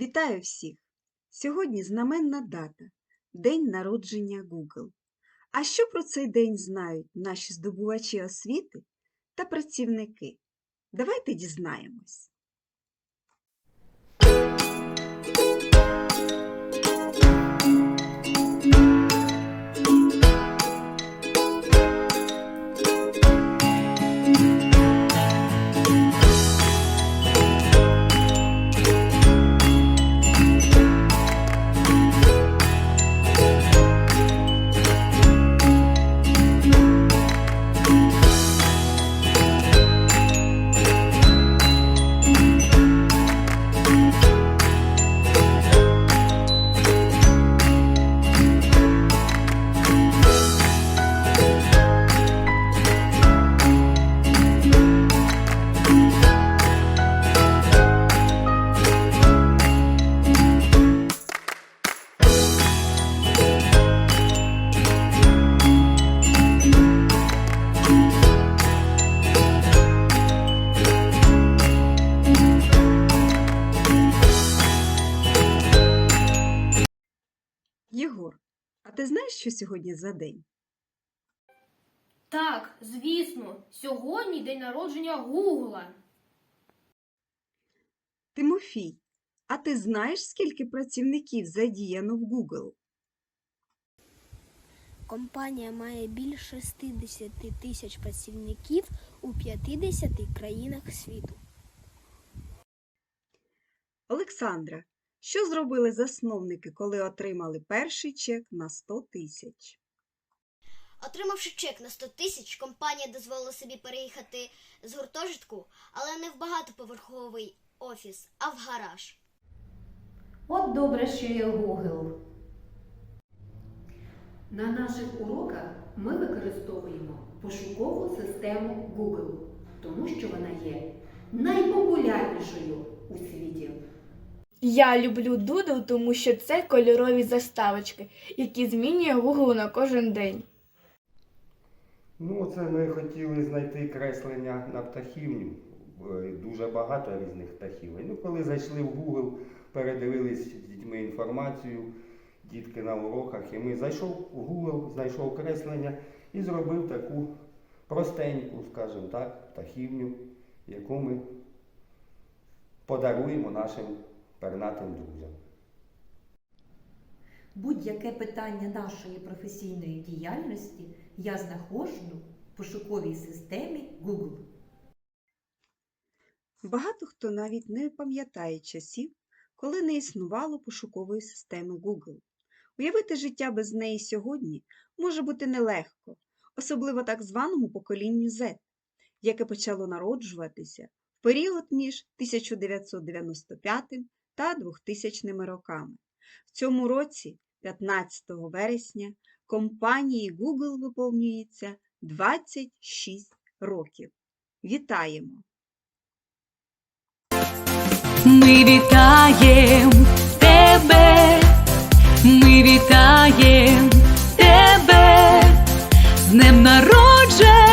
Вітаю всіх! Сьогодні знаменна дата День народження Google. А що про цей день знають наші здобувачі освіти та працівники? Давайте дізнаємось. Ти знаєш, що сьогодні за день? Так, звісно, сьогодні день народження Гугла. Тимофій, а ти знаєш, скільки працівників задіяно в Google? Компанія має більше 60 тисяч працівників у 50 країнах світу. Олександра, що зробили засновники, коли отримали перший чек на 100 тисяч? Отримавши чек на 100 тисяч, компанія дозволила собі переїхати з гуртожитку, але не в багатоповерховий офіс, а в гараж. От добре, що є Google. На наших уроках ми використовуємо пошукову систему Google, тому що вона є найпопулярнішою. Я люблю Doodle, тому що це кольорові заставочки, які змінює Google на кожен день. Ну, оце ми хотіли знайти креслення на птахівню. Е, Дуже багато різних птахів. Ну, коли зайшли в Google, передивились з дітьми інформацію, дітки на уроках, і ми зайшов у Google, знайшов креслення і зробив таку простеньку, скажімо так, птахівню, яку ми подаруємо нашим пернатим друзям. Будь-яке питання нашої професійної діяльності я знаходжу в пошуковій системі Google. Багато хто навіть не пам'ятає часів, коли не існувало пошукової системи Google. Уявити життя без неї сьогодні може бути нелегко, особливо так званому поколінню Z, яке почало народжуватися період між 1995 та 2000 роками. В цьому році, 15 вересня, компанії Google виповнюється 26 років. Вітаємо! Ми вітаємо тебе! Ми вітаємо тебе! З днем народження!